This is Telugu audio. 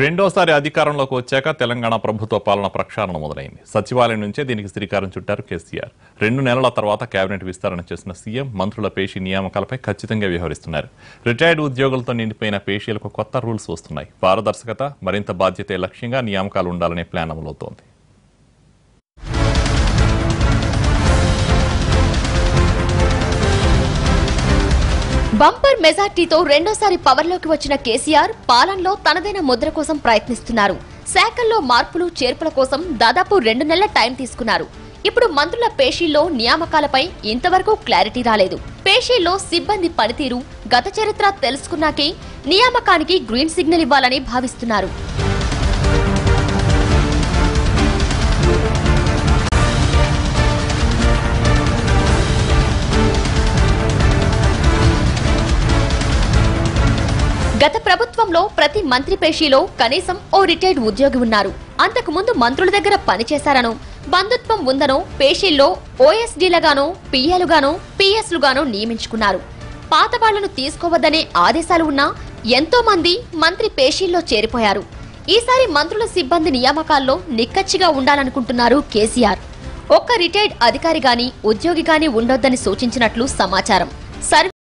రెండోసారి అధికారంలోకి వచ్చాక తెలంగాణ ప్రభుత్వ పాలన ప్రక్షాళన మొదలైంది. సచివాలయం నుంచే దీనికి శ్రీకారం చుట్టారు కేసీఆర్. రెండు నెలల తర్వాత కేబినెట్ విస్తరణ చేసిన సీఎం మంత్రుల పేషీ నియామకాలపై ఖచ్చితంగా వ్యవహరిస్తున్నారు. రిటైర్డ్ ఉద్యోగులతో నిండిపోయిన పేషీలకు కొత్త రూల్స్ వస్తున్నాయి. పారదర్శకత మరింత బాధ్యతే లక్ష్యంగా నియామకాలు ఉండాలనే ప్లాన్ అమలవుతోంది. బంపర్ మెజార్టీతో రెండోసారి పవర్లోకి వచ్చిన కేసీఆర్ పాలనలో తనదైన ముద్ర కోసం ప్రయత్నిస్తున్నారు. శాఖల్లో మార్పులు చేర్పుల కోసం దాదాపు రెండు నెలల టైం తీసుకున్నారు. ఇప్పుడు మంత్రుల పేషీల్లో నియామకాలపై ఇంతవరకు క్లారిటీ రాలేదు. పేషీల్లో సిబ్బంది పనితీరు గత చరిత్ర తెలుసుకున్నాకే నియామకానికి గ్రీన్ సిగ్నల్ ఇవ్వాలని భావిస్తున్నారు. గత ప్రభుత్వంలో ప్రతి మంత్రి పేషీలో కనీసం ఓ రిటైర్డ్ ఉద్యోగి ఉన్నారు. అంతకు ముందు మంత్రుల దగ్గర పనిచేశారనో. బంధుత్వం ఉందనో పేషీల్లో ఓఎస్డీలుగానో పిఏలుగానో పిఎస్లుగానో నియమించుకున్నారు. పాత వాళ్ళను తీసుకోవద్దనే ఆదేశాలు ఉన్నా ఎంతో మంది మంత్రి పేషీల్లో చేరిపోయారు. ఈసారి మంత్రుల సిబ్బంది నియామకాల్లో నిక్కచ్చిగా ఉండాలనుకుంటున్నారు కేసీఆర్. ఒక్క రిటైర్డ్ అధికారి గాని ఉద్యోగి గాని ఉండొద్దని సూచించినట్లు సమాచారం.